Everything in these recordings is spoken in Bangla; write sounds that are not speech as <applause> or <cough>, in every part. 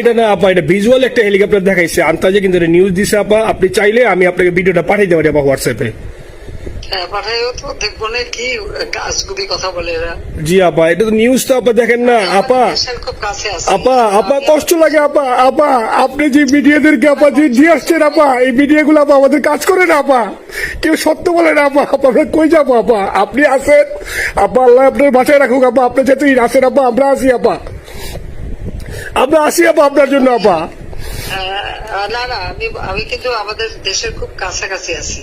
এটা না আপা, এটা ভিজুয়াল একটা হেলিকপ্টার দেখাইছে। কিন্তু নিউজ আপা। আপনি চাইলে আমি আপনাকে ভিডিওটা পাঠিয়ে দেবো আপা হোয়াটসঅ্যাপে জি আপা এটা তো নিউজ তো আপা দেখেন না। আপা আমাদের দেশের খুব কাছে আছে। আপা আপা কষ্ট লাগে আপা আপা আপনি যে মিডিয়াদেরকে আপা যে দিয়ে আসছেন আপা এই মিডিয়াগুলো আপা আমাদের কাজ করে না আপা। কেউ সত্য বলে না আপা। আপা আমরা কই যাব আপা? আপনি আসেন আপা আল্লাহ আপনার বাঁচায় রাখুক আপা। আপনি যাতে আসেন আপা আমরা আসি আপা। আমরা আসি আপা আপনার জন্য আপা। না না আমি আমি কিন্তু আমাদের দেশের খুব কাছাকাছি আছি।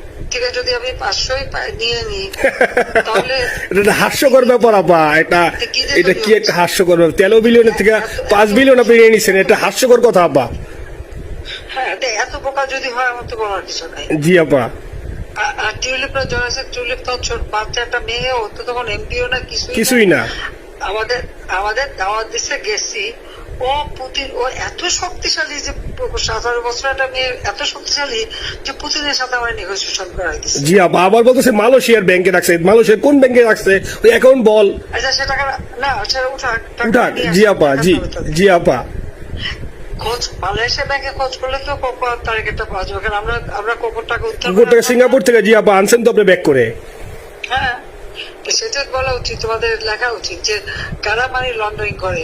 থেকে যদি আমি পাঁচশোই নিয়ে নিই তাহলে <laughs> এটা হাস্যকর ব্যাপার আপা। এটা এটা কি একটা হাস্যকর ব্যাপার? তেরো বিলিয়নের থেকে পাঁচ বিলিয়ন আপনি নিয়ে নিচ্ছেন এটা হাস্যকর কথা আপা। হ্যাঁ এত যদি হয় আমার তো বলার কিছু নাই। জি আপা। আর- টিউলিপরা টিউলিপ তো মেয়ে ও তো তখন এমপিও না কিছুই কিছুই না। আমাদের আমাদের দাওয়াত দিচ্ছে গেছি। ও পুতিন ও এত শক্তিশালী যে সতেরো বছর একটা মেয়ে এত শক্তিশালী যে পুতিনের সাথে আমার নেগোসিয়েশন দিচ্ছে জি আবার বলতেছে মালয়েশিয়ার ব্যাংকে রাখছে। মালয়েশিয়ার কোন ব্যাংকে রাখছে? ওই অ্যাকাউন্ট বল। আচ্ছা টাকা না সেটা উঠাক উঠাক। জি আপা জি জি আপা। খোঁজ মালয়েশিয়া ব্যাংকে খোঁজ করলে তো কোপার তারিখটা পাওয়া যাবে। কারণ আমরা আমরা কোপর টাকা উদ্ধার কুকুর করে থেকে আনলাম। সিঙ্গাপুর থেকে জি আপা আনছেন তো আপনি ব্যাক করে। হ্যাঁ। সেটা বলা উচিত তোমাদের লেখা উচিত যে কারা মানি লন্ডারিং করে?